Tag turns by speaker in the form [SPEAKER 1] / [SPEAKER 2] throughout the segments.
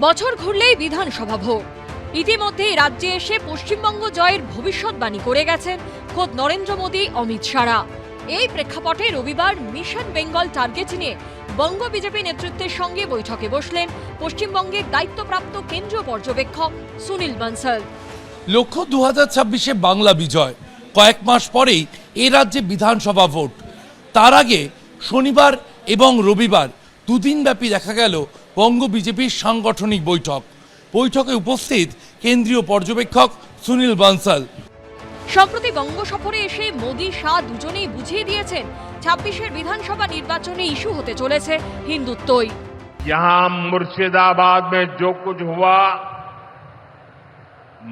[SPEAKER 1] বছর ঘুরলেই বিধানসভা ভোট। ইতিমধ্যেই রাজ্যে এসে পশ্চিমবঙ্গ জয়ের ভবিষ্যৎবাণী করে গেছেন খোদ নরেন্দ্র মোদী, অমিত শাহরা। এই প্রেক্ষাপটে রবিবার মিশন বেঙ্গল টার্গেট নিয়ে বঙ্গ বিজেপি নেতৃত্বের সঙ্গে বৈঠকে বসলেন পশ্চিমবঙ্গের দায়িত্বপ্রাপ্ত কেন্দ্রীয় পর্যবেক্ষক সুনীল বানসাল।
[SPEAKER 2] লক্ষ্য দু হাজার ছাব্বিশে বাংলা বিজয়, কয়েক মাস পরেই এ রাজ্যে বিধানসভা ভোট। তার আগে শনিবার এবং রবিবার দুদিন ব্যাপী দেখা গেল বঙ্গ বিজেপির সাংগঠনিক বৈঠক বৈঠকে উপস্থিত কেন্দ্রীয় পর্যবেক্ষক সুনীল বানসাল
[SPEAKER 1] সম্প্রতি বঙ্গ সফরে এসে মোদী শাহ দুজনেই বুঝিয়ে দিয়েছেন ছাব্বিশের বিধানসভা নির্বাচনে ইস্যু হতে চলেছে হিন্দুত্বই
[SPEAKER 3] यहां मुर्शिदाबाद में जो कुछ हुआ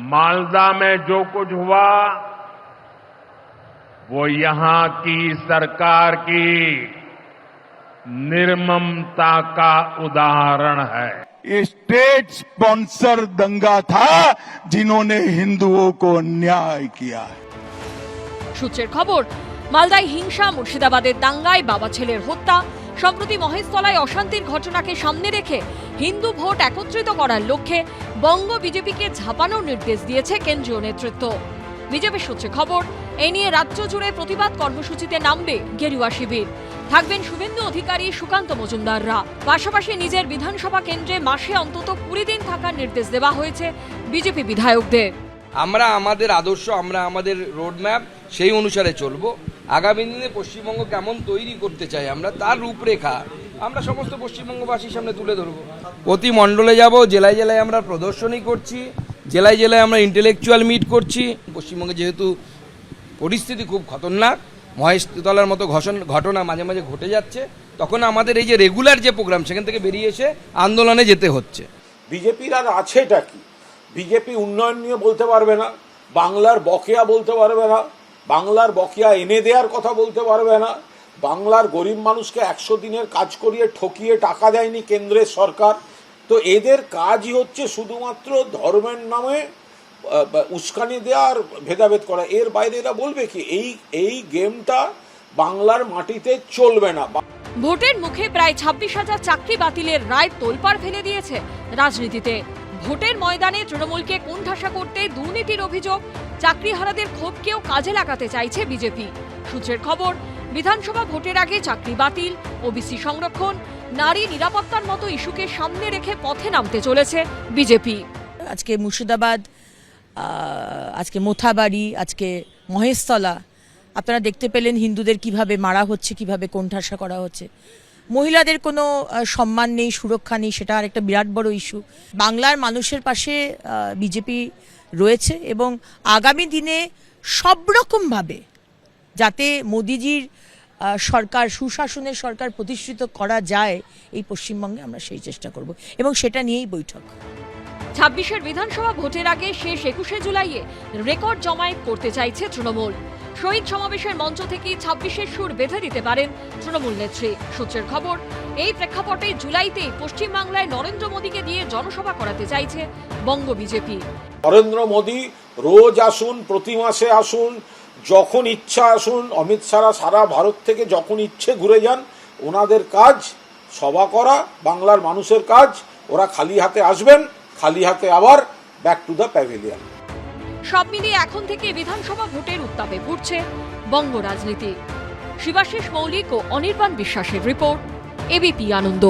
[SPEAKER 3] मालदा में जो कुछ हुआ वो यहां की सरकार की निर्ममता का उदाहरण है
[SPEAKER 4] ये स्टेट स्पॉन्सर दंगा था जिन्होंने हिंदुओं को अन्याय किया है
[SPEAKER 1] সূত্রের খবর মালদায় হিংসা মুর্শিদাবাদের দাঙ্গায় বাবা ছেলের হত্যা সম্প্রতি মহেশতলায় অশান্তির ঘটনাকে সামনে রেখে হিন্দু ভোট একত্রিত করার লক্ষ্যে বঙ্গ বিজেপিকে ঝাঁপানোর নির্দেশ দিয়েছে কেন্দ্রীয় নেতৃত্ব বিজেপি সূত্রে খবর। এ নিয়ে রাজ্য জুড়ে প্রতিবাদ কর্মসূচিতে নামবে গেরুয়া শিবির। থাকবেন শুভেন্দু অধিকারী সুকান্ত মজুমদাররা। পাশাপাশি নিজের বিধানসভা কেন্দ্রে মাসে অন্তত কুড়ি দিন থাকার নির্দেশ দেওয়া হয়েছে বিজেপি বিধায়কদের।
[SPEAKER 5] আমরা আমাদের আদর্শ, আমরা আমাদের রোডম্যাপ, সেই অনুসারে চলব। আগামী দিনে পশ্চিমবঙ্গ কেমন তৈরি করতে চাই আমরা, তার রূপরেখা আমরা সমস্ত পশ্চিমবঙ্গবাসীর সামনে তুলে ধরবো। প্রতি মণ্ডলে যাব, জেলায় জেলায় আমরা প্রদর্শনী করছি। জেলায় জেলায় আমরা ইন্টেলেকচুয়াল মিট করছি। পশ্চিমবঙ্গে যেহেতু পরিস্থিতি খুব খতরনাক, মহেশতলার মতো ঘষণ- ঘটনা মাঝে মাঝে ঘটে যাচ্ছে, তখন আমাদের এই যে রেগুলার যে প্রোগ্রাম সেখান থেকে বেরিয়ে এসে আন্দোলনে যেতে হচ্ছে।
[SPEAKER 6] বিজেপির আর আছেটা কি? বিজেপি উন্নয়ন নিয়ে বলতে পারবে না, বাংলার বকেয়া বলতে পারবে না, বাংলার বকেয়া এনে দেওয়ার কথা বলতে পারবে না, বাংলার গরিব মানুষকে একশো দিনের কাজ করিয়ে ঠকিয়ে টাকা দেয়নি কেন্দ্রের সরকার তো এদের কাজই হচ্ছে শুধুমাত্র ধর্মের নামে উস্কানি দেওয়া আর ভেদাভেদ করা। এর বাইরে এরা বলবে কি, এই এই গেমটা বাংলার মাটিতে চলবে না।
[SPEAKER 1] ভোটের মুখে প্রায় ছাব্বিশ হাজার চাকরি বাতিলের রায় তোলপাড় ফেলে দিয়েছে রাজনীতিতে। ভোটের ময়দানে তৃণমূলকে কোণঠাসা করতে দুর্নীতির অভিযোগ, চাকরিহারাদের ক্ষোভকেও কাজে লাগাতে চাইছে বিজেপি। সূত্রের খবর, বিধানসভা ভোটের আগে চাকরি বাতিল, ওবিসি সংরক্ষণ নারী নিরাপত্তার মতো ইস্যুকে সামনে রেখে পথে নামতে চলেছে বিজেপি।
[SPEAKER 7] আজকে মুর্শিদাবাদ আজকে মোথাবাড়ি, আজকে মহেশতলা, আপনারা দেখতে পেলেন হিন্দুদের কীভাবে মারা হচ্ছে, কীভাবে কোণঠাসা করা হচ্ছে। মহিলাদের কোনো সম্মান নেই, সুরক্ষা নেই, সেটা আর একটা বিরাট বড় ইস্যু। বাংলার মানুষের পাশে বিজেপি রয়েছে এবং আগামী দিনে সব রকমভাবে যাতে মোদিজির সরকার সুশাসনের সরকার প্রতিষ্ঠিত করা যায় এই পশ্চিমবঙ্গে আমরা সেই চেষ্টা করব। এবং সেটা নিয়েই বৈঠক।
[SPEAKER 1] ছাব্বিশের বিধানসভা ভোটের আগে শেষ একুশে জুলাইয়ে রেকর্ড জমায়েত করতে চাইছে তৃণমূল। শহীদ সমাবেশের মঞ্চ থেকে ছাব্বিশের সুর বেঁধে দিতে পারেন তৃণমূল নেত্রী। সূত্রের খবর এই প্রেক্ষাপটে জুলাইতেই পশ্চিমবাংলায় নরেন্দ্র মোদীকে দিয়ে জনসভা করাতে চাইছে বঙ্গ বিজেপি।
[SPEAKER 6] নরেন্দ্র মোদী রোজ আসুন প্রতি মাসে আসুন যখন ইচ্ছা আসুন, অমিত শাহরা সারা ভারত থেকে যখন ইচ্ছে ঘুরে যান, ওনাদের কাজ, সভা করা, বাংলার মানুষের কাজ, ওরা খালি হাতে আসবেন, খালি হাতে আবার ব্যাক টু দ্য প্যাভিলিয়ন
[SPEAKER 1] সব মিলিয়ে এখন থেকে বিধানসভা ভোটের উত্তাপে ফুটছে বঙ্গ রাজনীতি। শিবাশিস মৌলিক ও অনির্বাণ বিশ্বাসের রিপোর্ট এবিপি আনন্দ।